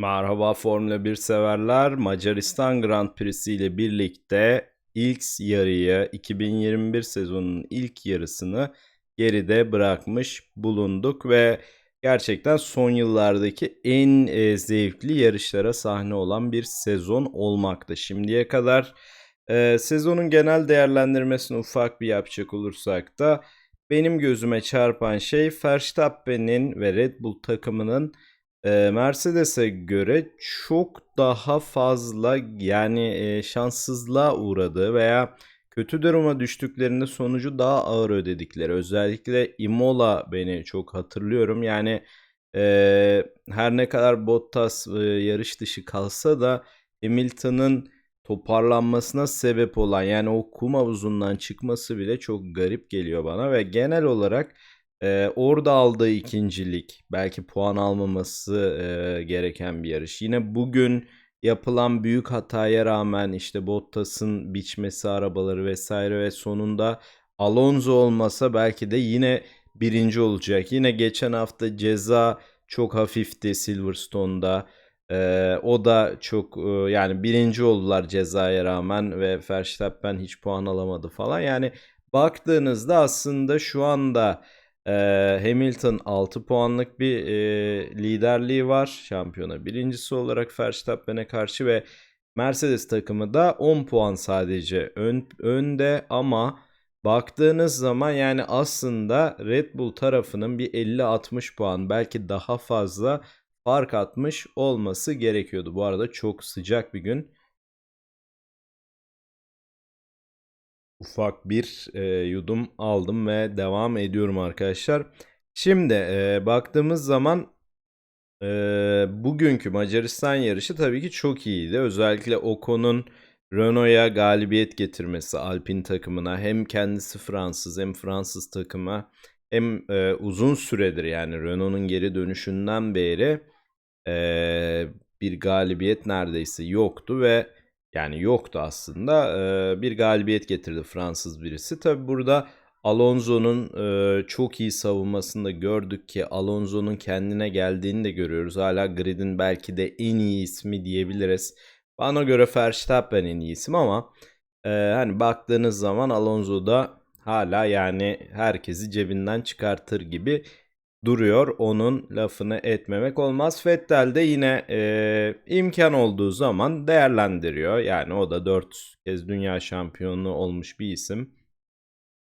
Merhaba Formula 1 severler. Macaristan Grand Prix'si ile birlikte ilk yarıyı 2021 sezonunun ilk yarısını geride bırakmış bulunduk ve gerçekten son yıllardaki en e, zevkli yarışlara sahne olan bir sezon olmakta. Şimdiye kadar e, sezonun genel değerlendirmesini ufak bir yapacak olursak da benim gözüme çarpan şey Verstappen'in ve Red Bull takımının e, Mercedes'e göre çok daha fazla yani şanssızlığa uğradığı veya kötü duruma düştüklerinde sonucu daha ağır ödedikleri. Özellikle Imola beni çok hatırlıyorum. Yani e, her ne kadar Bottas e, yarış dışı kalsa da Hamilton'ın toparlanmasına sebep olan yani o kum havuzundan çıkması bile çok garip geliyor bana ve genel olarak ee, orada aldığı ikincilik, belki puan almaması e, gereken bir yarış. Yine bugün yapılan büyük hataya rağmen işte Bottas'ın biçmesi arabaları vesaire ve sonunda Alonso olmasa belki de yine birinci olacak. Yine geçen hafta ceza çok hafifti Silverstone'da. Ee, o da çok e, yani birinci oldular cezaya rağmen ve Verstappen hiç puan alamadı falan. Yani baktığınızda aslında şu anda ee, Hamilton 6 puanlık bir e, liderliği var. Şampiyona birincisi olarak Verstappen'e karşı ve Mercedes takımı da 10 puan sadece ön, önde ama baktığınız zaman yani aslında Red Bull tarafının bir 50-60 puan belki daha fazla fark atmış olması gerekiyordu. Bu arada çok sıcak bir gün. Ufak bir e, yudum aldım ve devam ediyorum arkadaşlar. Şimdi e, baktığımız zaman e, bugünkü Macaristan yarışı tabii ki çok iyiydi. Özellikle Ocon'un Renault'a galibiyet getirmesi Alpine takımına hem kendisi Fransız hem Fransız takıma hem e, uzun süredir yani Renault'un geri dönüşünden beri e, bir galibiyet neredeyse yoktu ve yani yoktu aslında. Bir galibiyet getirdi Fransız birisi. Tabi burada Alonso'nun çok iyi savunmasını da gördük ki Alonso'nun kendine geldiğini de görüyoruz. Hala gridin belki de en iyi ismi diyebiliriz. Bana göre Verstappen en iyi isim ama hani baktığınız zaman Alonso da hala yani herkesi cebinden çıkartır gibi duruyor. Onun lafını etmemek olmaz. Fettel de yine e, imkan olduğu zaman değerlendiriyor. Yani o da 4 kez dünya şampiyonu olmuş bir isim.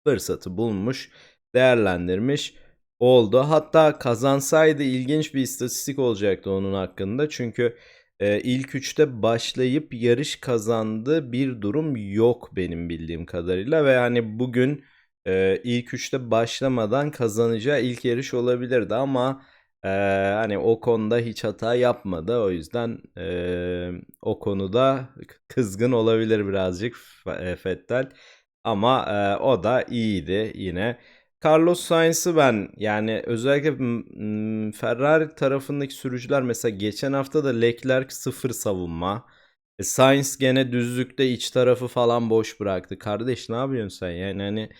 Fırsatı bulmuş, değerlendirmiş oldu. Hatta kazansaydı ilginç bir istatistik olacaktı onun hakkında. Çünkü e, ilk üçte başlayıp yarış kazandığı bir durum yok benim bildiğim kadarıyla. Ve hani bugün e, ilk üçte başlamadan kazanacağı ilk yarış olabilirdi ama e, hani o konuda hiç hata yapmadı. O yüzden e, o konuda kızgın olabilir birazcık e, Fettel. Ama e, o da iyiydi yine. Carlos Sainz'ı ben yani özellikle Ferrari tarafındaki sürücüler mesela geçen hafta da Leclerc sıfır savunma. E, Sainz gene düzlükte iç tarafı falan boş bıraktı. Kardeş ne yapıyorsun sen? Yani hani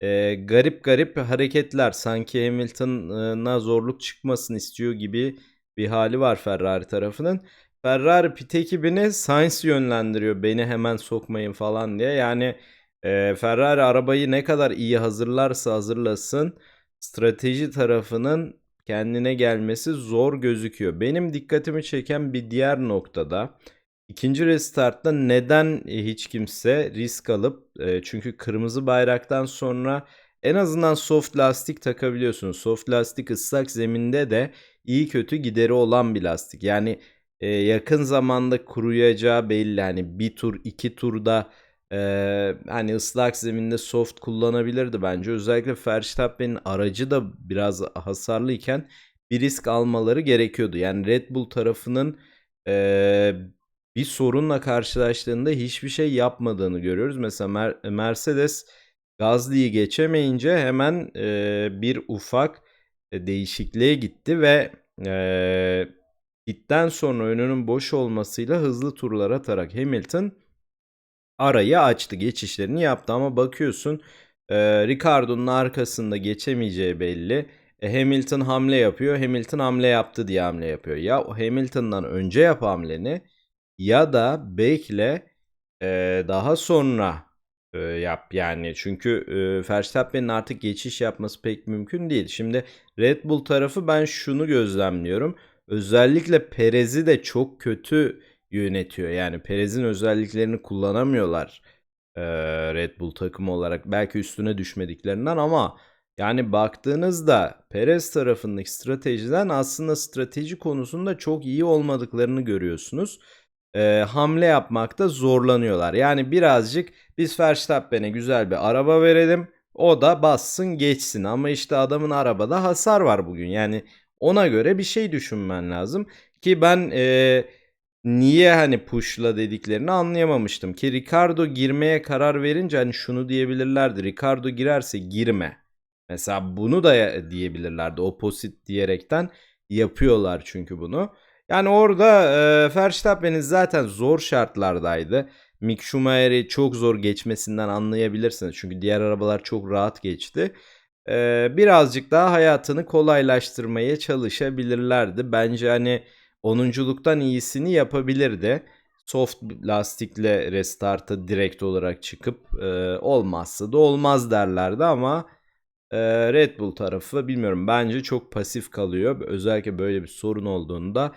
e, garip garip hareketler sanki Hamilton'a zorluk çıkmasını istiyor gibi bir hali var Ferrari tarafının. Ferrari pit ekibini Sainz yönlendiriyor beni hemen sokmayın falan diye. Yani e, Ferrari arabayı ne kadar iyi hazırlarsa hazırlasın strateji tarafının kendine gelmesi zor gözüküyor. Benim dikkatimi çeken bir diğer noktada İkinci restartta neden e, hiç kimse risk alıp e, çünkü kırmızı bayraktan sonra en azından soft lastik takabiliyorsunuz. Soft lastik ıslak zeminde de iyi kötü gideri olan bir lastik. Yani e, yakın zamanda kuruyacağı belli. Hani bir tur iki turda e, hani ıslak zeminde soft kullanabilirdi bence. Özellikle Verstappen'in aracı da biraz hasarlıyken bir risk almaları gerekiyordu. Yani Red Bull tarafının bir sorunla karşılaştığında hiçbir şey yapmadığını görüyoruz. Mesela Mer- Mercedes Gazli'yi geçemeyince hemen e, bir ufak e, değişikliğe gitti ve e, pitten sonra önünün boş olmasıyla hızlı turlar atarak Hamilton arayı açtı, geçişlerini yaptı ama bakıyorsun e, Ricardo'nun arkasında geçemeyeceği belli. E, Hamilton hamle yapıyor. Hamilton hamle yaptı diye hamle yapıyor. Ya Hamilton'dan önce yap hamleni ya da bekle e, daha sonra e, yap yani. Çünkü e, Verstappen'in artık geçiş yapması pek mümkün değil. Şimdi Red Bull tarafı ben şunu gözlemliyorum. Özellikle Perez'i de çok kötü yönetiyor. Yani Perez'in özelliklerini kullanamıyorlar e, Red Bull takımı olarak. Belki üstüne düşmediklerinden ama yani baktığınızda Perez tarafındaki stratejiden aslında strateji konusunda çok iyi olmadıklarını görüyorsunuz. E, hamle yapmakta zorlanıyorlar. Yani birazcık biz Verstappen'e güzel bir araba verelim. O da bassın geçsin ama işte adamın arabada hasar var bugün. Yani ona göre bir şey düşünmen lazım. Ki ben e, niye hani pushla dediklerini anlayamamıştım. Ki Ricardo girmeye karar verince hani şunu diyebilirlerdi. Ricardo girerse girme. Mesela bunu da diyebilirlerdi. Opposite diyerekten yapıyorlar çünkü bunu. Yani orada e, Verstappen'in zaten zor şartlardaydı. Mick Schumacher'i çok zor geçmesinden anlayabilirsiniz. Çünkü diğer arabalar çok rahat geçti. E, birazcık daha hayatını kolaylaştırmaya çalışabilirlerdi. Bence hani onunculuktan iyisini yapabilirdi. Soft lastikle restart'a direkt olarak çıkıp e, olmazsa da olmaz derlerdi ama Red Bull tarafı bilmiyorum bence çok pasif kalıyor. Özellikle böyle bir sorun olduğunda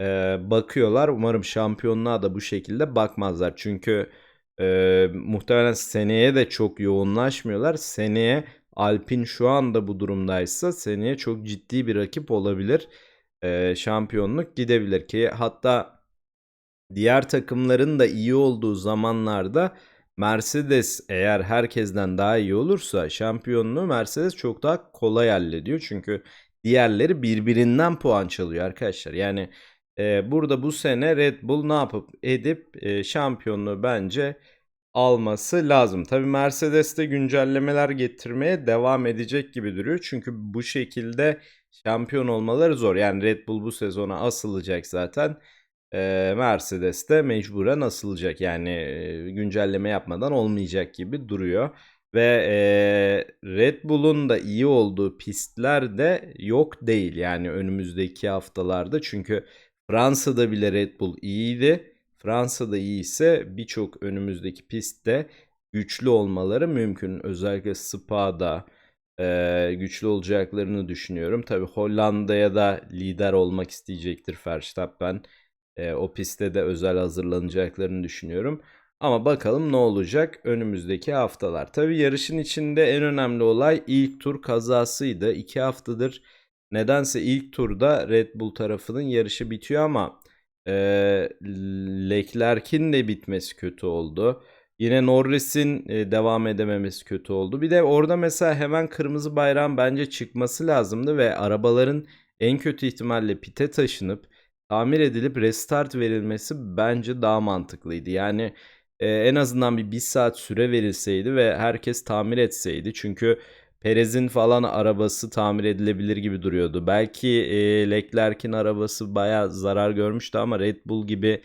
e, bakıyorlar. Umarım şampiyonluğa da bu şekilde bakmazlar. Çünkü e, muhtemelen seneye de çok yoğunlaşmıyorlar. Seneye Alpin şu anda bu durumdaysa seneye çok ciddi bir rakip olabilir. E, şampiyonluk gidebilir ki hatta diğer takımların da iyi olduğu zamanlarda Mercedes eğer herkesten daha iyi olursa şampiyonluğu Mercedes çok daha kolay hallediyor. Çünkü diğerleri birbirinden puan çalıyor arkadaşlar. Yani e, burada bu sene Red Bull ne yapıp edip e, şampiyonluğu bence alması lazım. Tabii Mercedes de güncellemeler getirmeye devam edecek gibi duruyor. Çünkü bu şekilde şampiyon olmaları zor. Yani Red Bull bu sezona asılacak zaten. E, Mercedes de mecburen asılacak. Yani e, güncelleme yapmadan olmayacak gibi duruyor. Ve e, Red Bull'un da iyi olduğu pistler de yok değil. Yani önümüzdeki haftalarda. Çünkü Fransa'da bile Red Bull iyiydi. Fransa'da iyi ise birçok önümüzdeki pistte güçlü olmaları mümkün. Özellikle Spa'da e, güçlü olacaklarını düşünüyorum. Tabi Hollanda'ya da lider olmak isteyecektir Verstappen. E, o pistte de özel hazırlanacaklarını düşünüyorum. Ama bakalım ne olacak önümüzdeki haftalar. Tabi yarışın içinde en önemli olay ilk tur kazasıydı. İki haftadır nedense ilk turda Red Bull tarafının yarışı bitiyor ama e, Leclerc'in de bitmesi kötü oldu. Yine Norris'in e, devam edememesi kötü oldu. Bir de orada mesela hemen kırmızı bayrağın bence çıkması lazımdı ve arabaların en kötü ihtimalle pite taşınıp tamir edilip restart verilmesi bence daha mantıklıydı. Yani e, en azından bir bir saat süre verilseydi ve herkes tamir etseydi. Çünkü Perez'in falan arabası tamir edilebilir gibi duruyordu. Belki e, Leclerc'in arabası baya zarar görmüştü ama Red Bull gibi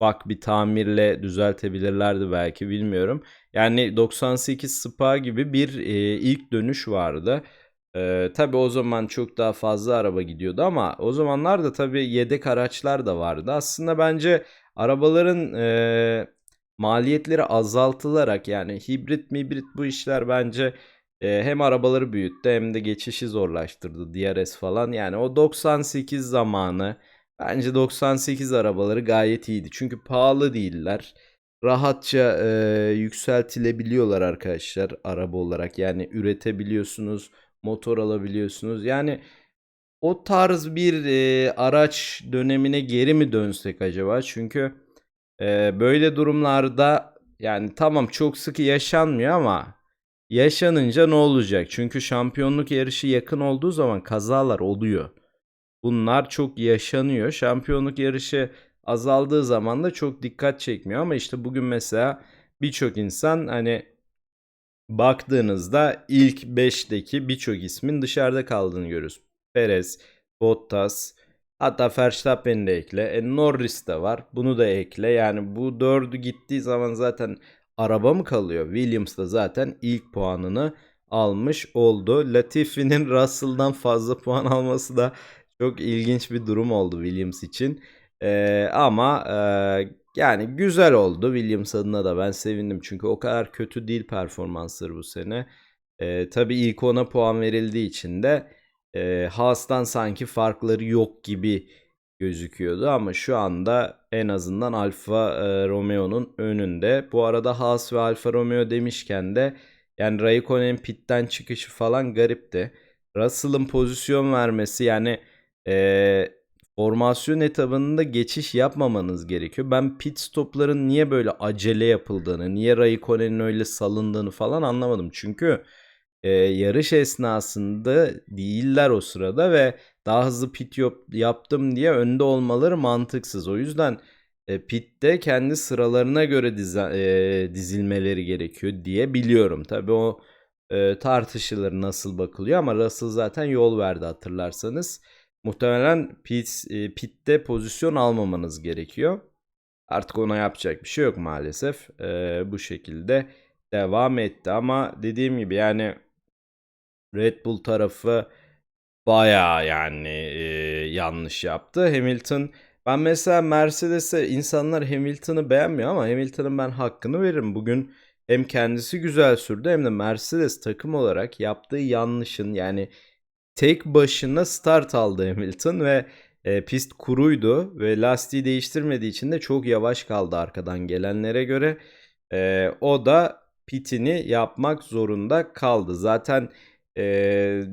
bak bir tamirle düzeltebilirlerdi belki bilmiyorum. Yani 98 Spa gibi bir e, ilk dönüş vardı. E, tabii o zaman çok daha fazla araba gidiyordu ama o zamanlar da tabii yedek araçlar da vardı. Aslında bence arabaların e, maliyetleri azaltılarak yani hibrit mibrit bu işler bence e, hem arabaları büyüttü hem de geçişi zorlaştırdı DRS falan. Yani o 98 zamanı bence 98 arabaları gayet iyiydi. Çünkü pahalı değiller. Rahatça e, yükseltilebiliyorlar arkadaşlar araba olarak. Yani üretebiliyorsunuz, motor alabiliyorsunuz. Yani o tarz bir e, araç dönemine geri mi dönsek acaba? Çünkü e, böyle durumlarda yani tamam çok sık yaşanmıyor ama yaşanınca ne olacak? Çünkü şampiyonluk yarışı yakın olduğu zaman kazalar oluyor. Bunlar çok yaşanıyor. Şampiyonluk yarışı azaldığı zaman da çok dikkat çekmiyor ama işte bugün mesela birçok insan hani baktığınızda ilk 5'teki birçok ismin dışarıda kaldığını görüyoruz. Perez, Bottas, hatta Verstappen'i de ekle. E, Norris de var. Bunu da ekle. Yani bu dördü gittiği zaman zaten araba mı kalıyor? Williams da zaten ilk puanını almış oldu. Latifi'nin Russell'dan fazla puan alması da çok ilginç bir durum oldu Williams için. Ee, ama e, yani güzel oldu Williams adına da ben sevindim. Çünkü o kadar kötü değil performansları bu sene. Ee, tabii ilk ona puan verildiği için de e, Haas'tan sanki farkları yok gibi gözüküyordu ama şu anda en azından Alfa e, Romeo'nun önünde. Bu arada Haas ve Alfa Romeo demişken de yani Raikkonen'in pitten çıkışı falan garipti. Russell'ın pozisyon vermesi yani e, formasyon etabında geçiş yapmamanız gerekiyor. Ben pit stopların niye böyle acele yapıldığını, niye Raikkonen'in öyle salındığını falan anlamadım. Çünkü e, yarış esnasında değiller o sırada ve daha hızlı pit yap- yaptım diye önde olmaları mantıksız. O yüzden e, pitte kendi sıralarına göre diza- e, dizilmeleri gerekiyor diye biliyorum. Tabii o e, tartışılır nasıl bakılıyor ama Russell zaten yol verdi hatırlarsanız. Muhtemelen pit, e, pitte pozisyon almamanız gerekiyor. Artık ona yapacak bir şey yok maalesef. E, bu şekilde devam etti ama dediğim gibi yani Red Bull tarafı bayağı yani e, yanlış yaptı. Hamilton ben mesela Mercedes'e insanlar Hamilton'ı beğenmiyor ama Hamilton'ın ben hakkını veririm. Bugün hem kendisi güzel sürdü hem de Mercedes takım olarak yaptığı yanlışın yani tek başına start aldı Hamilton ve e, pist kuruydu ve lastiği değiştirmediği için de çok yavaş kaldı arkadan gelenlere göre. E, o da pitini yapmak zorunda kaldı. Zaten e,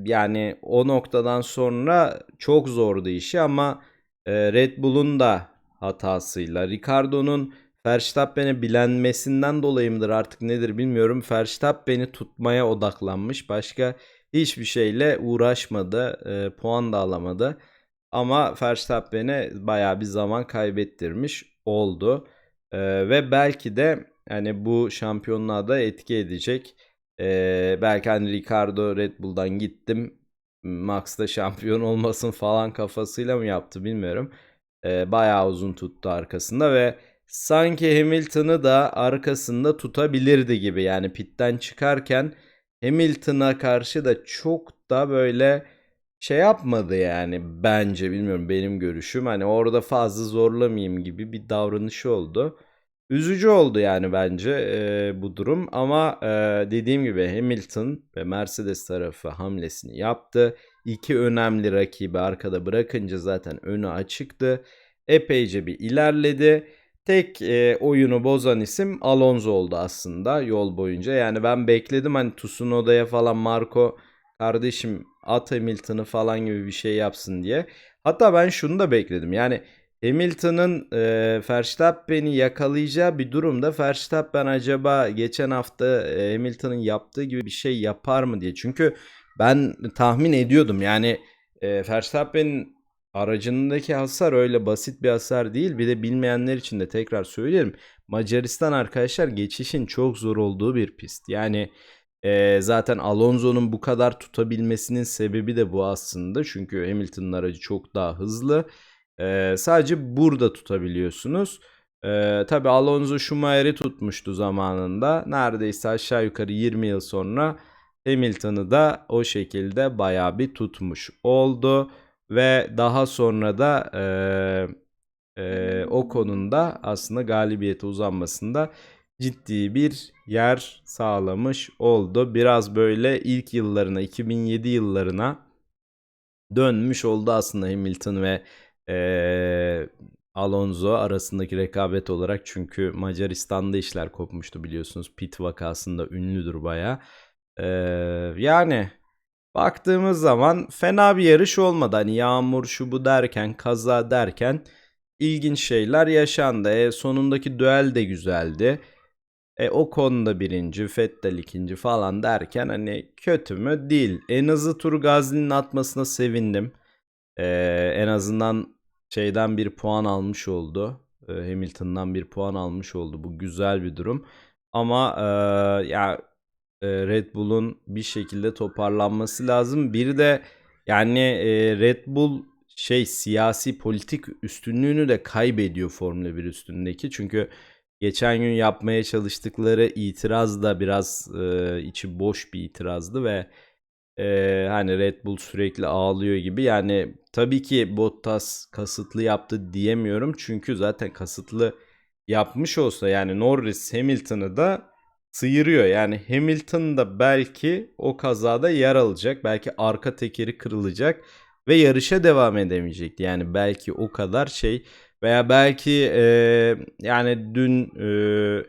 yani o noktadan sonra çok zordu işi ama e, Red Bull'un da hatasıyla Ricardo'nun Verstappen'e bilenmesinden dolayı mıdır artık nedir bilmiyorum. Verstappen'i tutmaya odaklanmış. Başka hiçbir şeyle uğraşmadı. E, puan da alamadı. Ama Verstappen'e bayağı bir zaman kaybettirmiş oldu. E, ve belki de yani bu şampiyonluğa da etki edecek. E, belki hani Ricardo Red Bull'dan gittim. Max da şampiyon olmasın falan kafasıyla mı yaptı bilmiyorum. E, bayağı uzun tuttu arkasında ve sanki Hamilton'ı da arkasında tutabilirdi gibi. Yani pitten çıkarken Hamilton'a karşı da çok da böyle şey yapmadı yani bence bilmiyorum benim görüşüm. Hani orada fazla zorlamayayım gibi bir davranışı oldu. Üzücü oldu yani bence e, bu durum ama e, dediğim gibi Hamilton ve Mercedes tarafı hamlesini yaptı. İki önemli rakibi arkada bırakınca zaten önü açıktı. Epeyce bir ilerledi. Tek e, oyunu bozan isim Alonso oldu aslında yol boyunca. Yani ben bekledim hani Tsunoda'ya falan Marco kardeşim at Hamilton'ı falan gibi bir şey yapsın diye. Hatta ben şunu da bekledim. Yani Hamilton'ın e, Verstappen'i yakalayacağı bir durumda Verstappen acaba geçen hafta e, Hamilton'ın yaptığı gibi bir şey yapar mı diye. Çünkü ben tahmin ediyordum yani e, Verstappen'in aracındaki hasar öyle basit bir hasar değil. Bir de bilmeyenler için de tekrar söyleyelim. Macaristan arkadaşlar geçişin çok zor olduğu bir pist. Yani e, zaten Alonso'nun bu kadar tutabilmesinin sebebi de bu aslında. Çünkü Hamilton'ın aracı çok daha hızlı. E, sadece burada tutabiliyorsunuz. E, Tabi Alonso Schumacher'i tutmuştu zamanında. Neredeyse aşağı yukarı 20 yıl sonra Hamilton'ı da o şekilde bayağı bir tutmuş oldu. Ve daha sonra da e, e, o konunda aslında galibiyete uzanmasında ciddi bir yer sağlamış oldu. Biraz böyle ilk yıllarına 2007 yıllarına dönmüş oldu aslında Hamilton ve e, Alonso arasındaki rekabet olarak çünkü Macaristan'da işler kopmuştu biliyorsunuz. Pit vakasında ünlüdür baya. E, yani baktığımız zaman fena bir yarış olmadı. Hani yağmur şu bu derken kaza derken ilginç şeyler yaşandı. E, sonundaki düel de güzeldi. E, o konuda birinci, Fettel ikinci falan derken hani kötü mü? Değil. En hızlı turu Gazli'nin atmasına sevindim. E, en azından şeyden bir puan almış oldu. E, Hamilton'dan bir puan almış oldu. Bu güzel bir durum. Ama e, ya Red Bull'un bir şekilde toparlanması lazım. Bir de yani e, Red Bull şey siyasi politik üstünlüğünü de kaybediyor Formula 1 üstündeki. Çünkü geçen gün yapmaya çalıştıkları itiraz da biraz e, içi boş bir itirazdı ve e, hani Red Bull sürekli ağlıyor gibi. Yani tabii ki Bottas kasıtlı yaptı diyemiyorum. Çünkü zaten kasıtlı yapmış olsa yani Norris Hamilton'ı da sıyırıyor. Yani Hamilton da belki o kazada yer alacak. Belki arka tekeri kırılacak ve yarışa devam edemeyecekti. Yani belki o kadar şey veya belki e, yani dün e,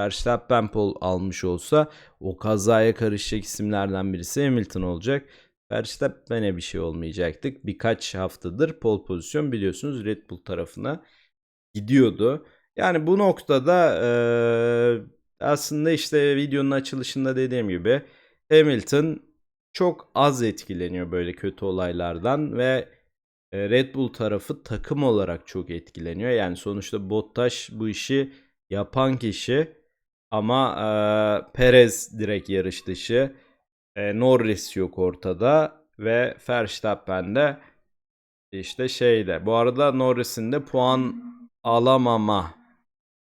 Verstappen pol almış olsa o kazaya karışacak isimlerden birisi Hamilton olacak. Verstappen'e bir şey olmayacaktık. Birkaç haftadır pol pozisyon biliyorsunuz Red Bull tarafına gidiyordu. Yani bu noktada e, aslında işte videonun açılışında dediğim gibi Hamilton çok az etkileniyor böyle kötü olaylardan ve e, Red Bull tarafı takım olarak çok etkileniyor. Yani sonuçta Bottas bu işi yapan kişi ama e, Perez direkt yarış dışı. E, Norris yok ortada ve Verstappen de işte şeyde. Bu arada Norris'in de puan alamama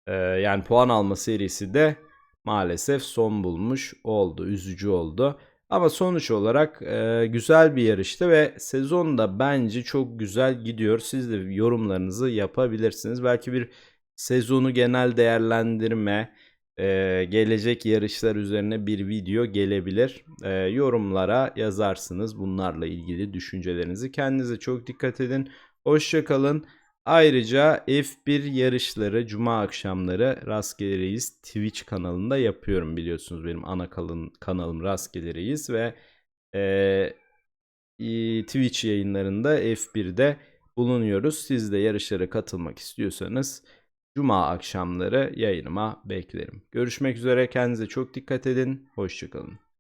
e, yani puan alma serisi de maalesef son bulmuş oldu. Üzücü oldu. Ama sonuç olarak e, güzel bir yarıştı ve sezon da bence çok güzel gidiyor. Siz de yorumlarınızı yapabilirsiniz. Belki bir sezonu genel değerlendirme, e, gelecek yarışlar üzerine bir video gelebilir. E, yorumlara yazarsınız bunlarla ilgili düşüncelerinizi. Kendinize çok dikkat edin. Hoşçakalın. Ayrıca F1 yarışları cuma akşamları Rastgele Twitch kanalında yapıyorum biliyorsunuz benim ana kalın, kanalım Rastgele ve e, Twitch yayınlarında F1'de bulunuyoruz. Siz de yarışlara katılmak istiyorsanız cuma akşamları yayınıma beklerim. Görüşmek üzere kendinize çok dikkat edin. Hoşçakalın.